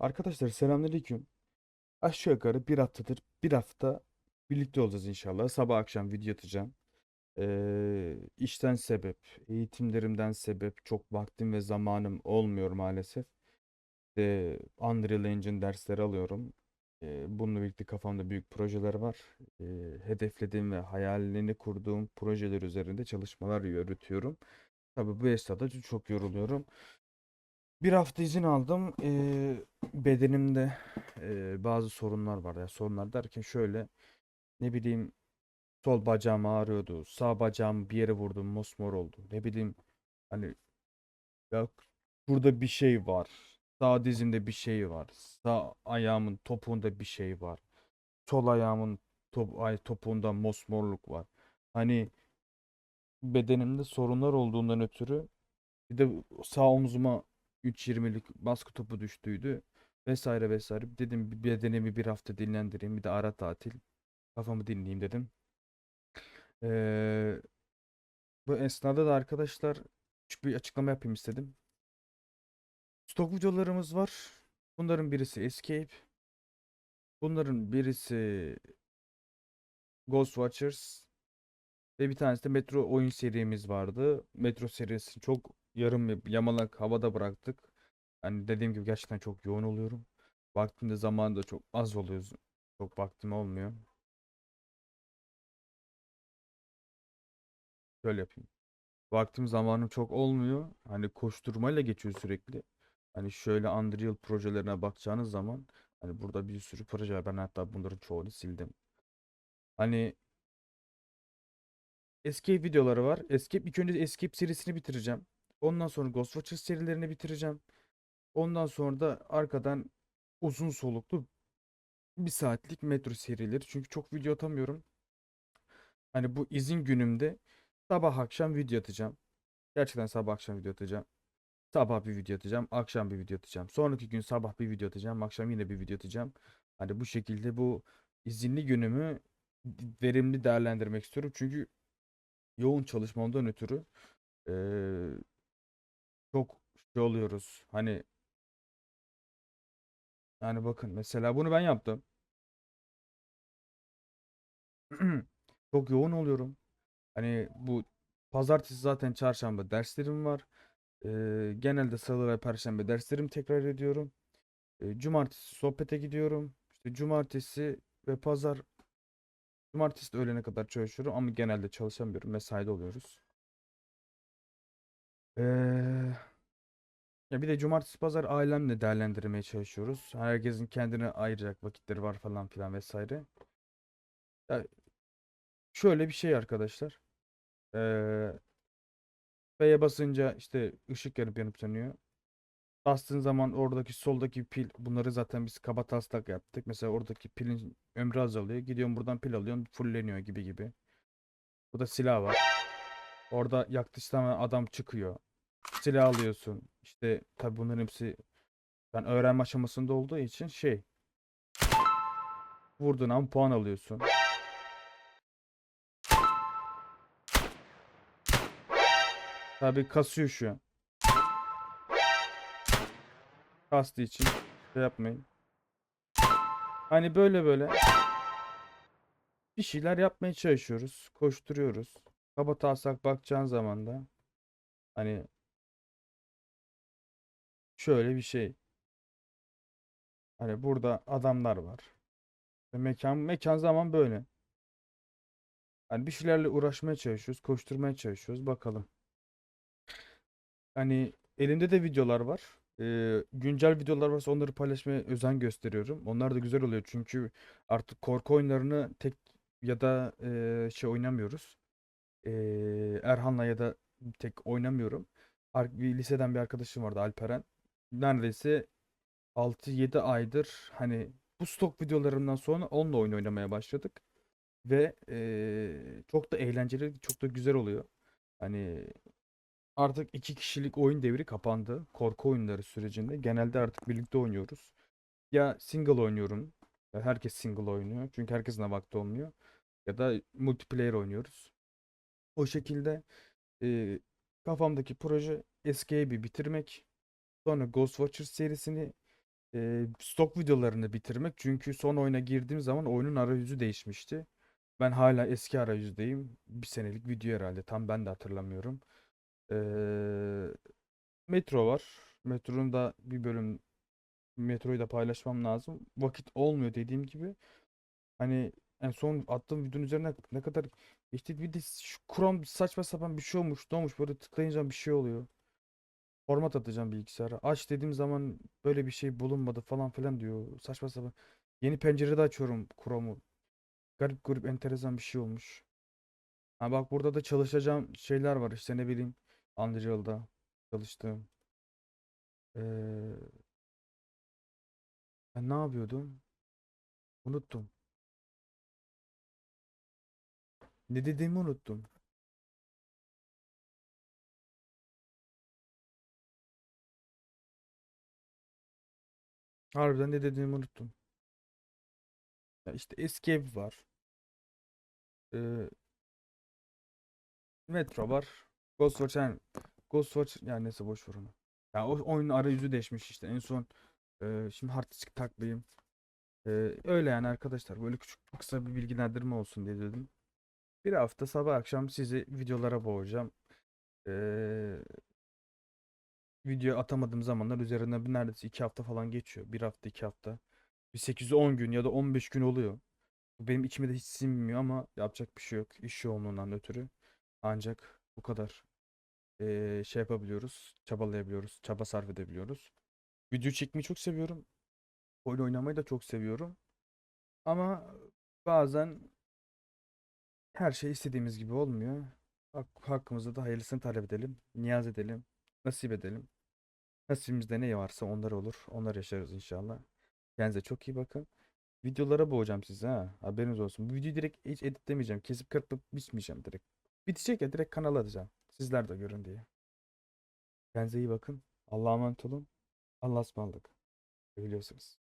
Arkadaşlar selamünaleyküm. Aşağı yukarı bir haftadır bir hafta birlikte olacağız inşallah. Sabah akşam video atacağım. Ee, işten sebep, eğitimlerimden sebep çok vaktim ve zamanım olmuyor maalesef. De Unreal Engine dersleri alıyorum. Ee, bununla birlikte kafamda büyük projeler var. Ee, hedeflediğim ve hayalini kurduğum projeler üzerinde çalışmalar yürütüyorum. Tabii bu esnada çok yoruluyorum. Bir hafta izin aldım. Ee, bedenimde e, bazı sorunlar var. Ya sorunlar derken şöyle ne bileyim sol bacağım ağrıyordu. Sağ bacağım bir yere vurdum mosmor oldu. Ne bileyim hani ya burada bir şey var. Sağ dizimde bir şey var. Sağ ayağımın topuğunda bir şey var. Sol ayağımın top, ay, topuğunda mosmorluk var. Hani bedenimde sorunlar olduğundan ötürü bir de sağ omzuma 3.20'lik baskı topu düştüydü. Vesaire vesaire. Dedim bir bedenimi bir hafta dinlendireyim. Bir de ara tatil. Kafamı dinleyeyim dedim. Ee, bu esnada da arkadaşlar küçük bir açıklama yapayım istedim. Stok videolarımız var. Bunların birisi Escape. Bunların birisi Ghost Watchers. Ve bir tanesi de Metro oyun serimiz vardı. Metro serisi çok yarım yamalak havada bıraktık. Hani dediğim gibi gerçekten çok yoğun oluyorum. Vaktimde zaman da çok az oluyor. Çok vaktim olmuyor. Şöyle yapayım. Vaktim zamanım çok olmuyor. Hani koşturmayla geçiyor sürekli. Hani şöyle Unreal projelerine bakacağınız zaman hani burada bir sürü proje var. Ben hatta bunların çoğunu sildim. Hani Escape videoları var. Escape ilk önce Escape serisini bitireceğim. Ondan sonra Ghost Watchers serilerini bitireceğim. Ondan sonra da arkadan uzun soluklu bir saatlik metro serileri. Çünkü çok video atamıyorum. Hani bu izin günümde sabah akşam video atacağım. Gerçekten sabah akşam video atacağım. Sabah bir video atacağım, akşam bir video atacağım. Sonraki gün sabah bir video atacağım, akşam yine bir video atacağım. Hani bu şekilde bu izinli günümü verimli değerlendirmek istiyorum. Çünkü yoğun çalışmamdan ötürü eee, çok şey oluyoruz. Hani yani bakın mesela bunu ben yaptım. Çok yoğun oluyorum. Hani bu pazartesi zaten çarşamba derslerim var. Eee, genelde salı ve perşembe derslerimi tekrar ediyorum. Eee, cumartesi sohbete gidiyorum. İşte cumartesi ve pazar cumartesi de öğlene kadar çalışıyorum ama genelde çalışamıyorum. Mesaide oluyoruz. Eee ya bir de cumartesi pazar ailemle değerlendirmeye çalışıyoruz. Herkesin kendine ayıracak vakitleri var falan filan vesaire. Ya şöyle bir şey arkadaşlar. Eee F'ye basınca işte ışık yanıp yanıp sönüyor. Bastığın zaman oradaki soldaki pil bunları zaten biz kaba taslak yaptık. Mesela oradaki pilin ömrü azalıyor. Gidiyorum buradan pil alıyorum fulleniyor gibi gibi. Burada silah var. Orada yaklaştığın zaman adam çıkıyor. Silah alıyorsun. İşte tabi bunların hepsi ben öğrenme aşamasında olduğu için şey vurduğun an puan alıyorsun. Tabi kasıyor şu an. Kastı için şey yapmayın. Hani böyle böyle bir şeyler yapmaya çalışıyoruz. Koşturuyoruz. Kaba taslak bakacağın zaman da hani şöyle bir şey. Hani burada adamlar var. Ve mekan mekan zaman böyle. Hani bir şeylerle uğraşmaya çalışıyoruz, koşturmaya çalışıyoruz. Bakalım. Hani elimde de videolar var. Ee, güncel videolar varsa onları paylaşmaya özen gösteriyorum. Onlar da güzel oluyor çünkü artık korku oyunlarını tek ya da e, şey oynamıyoruz. Ee, Erhan'la ya da tek oynamıyorum. Bir liseden bir arkadaşım vardı Alperen. Neredeyse 6-7 aydır hani bu stok videolarımdan sonra onunla oyun oynamaya başladık. Ve e, çok da eğlenceli, çok da güzel oluyor. Hani Artık iki kişilik oyun devri kapandı. Korku oyunları sürecinde. Genelde artık birlikte oynuyoruz. Ya single oynuyorum. Ya herkes single oynuyor. Çünkü herkesin vakti olmuyor. Ya da multiplayer oynuyoruz. O şekilde e, kafamdaki proje Escape'i bitirmek. Sonra Ghost Watchers serisini e, stok videolarını bitirmek. Çünkü son oyuna girdiğim zaman oyunun arayüzü değişmişti. Ben hala eski arayüzdeyim. Bir senelik video herhalde. Tam ben de hatırlamıyorum. Ee, Metro var. Metro'nun da bir bölüm Metro'yu da paylaşmam lazım. Vakit olmuyor dediğim gibi. Hani en son attığım videonun üzerine ne kadar işte bir de şu Chrome saçma sapan bir şey olmuş. Ne olmuş böyle tıklayınca bir şey oluyor. Format atacağım bilgisayara. Aç dediğim zaman böyle bir şey bulunmadı falan filan diyor. Saçma sapan. Yeni pencerede açıyorum Chrome'u. Garip garip enteresan bir şey olmuş. Ha bak burada da çalışacağım şeyler var işte ne bileyim. Unreal'da çalıştığım. Ee, ben ne yapıyordum? Unuttum. Ne dediğimi unuttum. Harbiden ne dediğimi unuttum. Ya işte eski var. Ee, Metro var. Ghostwatch yani Ghostwatch yani neyse boş ver onu. Ya o oyunun arayüzü değişmiş işte. En son e, şimdi hard disk. E, öyle yani arkadaşlar. Böyle küçük kısa bir bilgilendirme olsun diye dedim. Bir hafta sabah akşam sizi videolara boğacağım. E, video atamadığım zamanlar üzerinden bir neredeyse iki hafta falan geçiyor. Bir hafta iki hafta. Bir 8-10 gün ya da 15 gün oluyor. Bu benim içime de hiç sinmiyor ama yapacak bir şey yok. İş yoğunluğundan ötürü. Ancak bu kadar eee, şey yapabiliyoruz. Çabalayabiliyoruz. Çaba sarf edebiliyoruz. Video çekmeyi çok seviyorum. Oyun oynamayı da çok seviyorum. Ama bazen her şey istediğimiz gibi olmuyor. Hak, hakkımızda da hayırlısını talep edelim. Niyaz edelim. Nasip edelim. Nasibimizde ne varsa onlar olur. Onlar yaşarız inşallah. Kendinize çok iyi bakın. Videolara boğacağım sizi ha. Haberiniz olsun. Bu videoyu direkt hiç editlemeyeceğim. Kesip kırpıp biçmeyeceğim direkt. Bitecek ya direkt kanala atacağım. Sizler de görün diye. Kendinize iyi bakın. Allah'a emanet olun. Allah'a ısmarladık. Biliyorsunuz.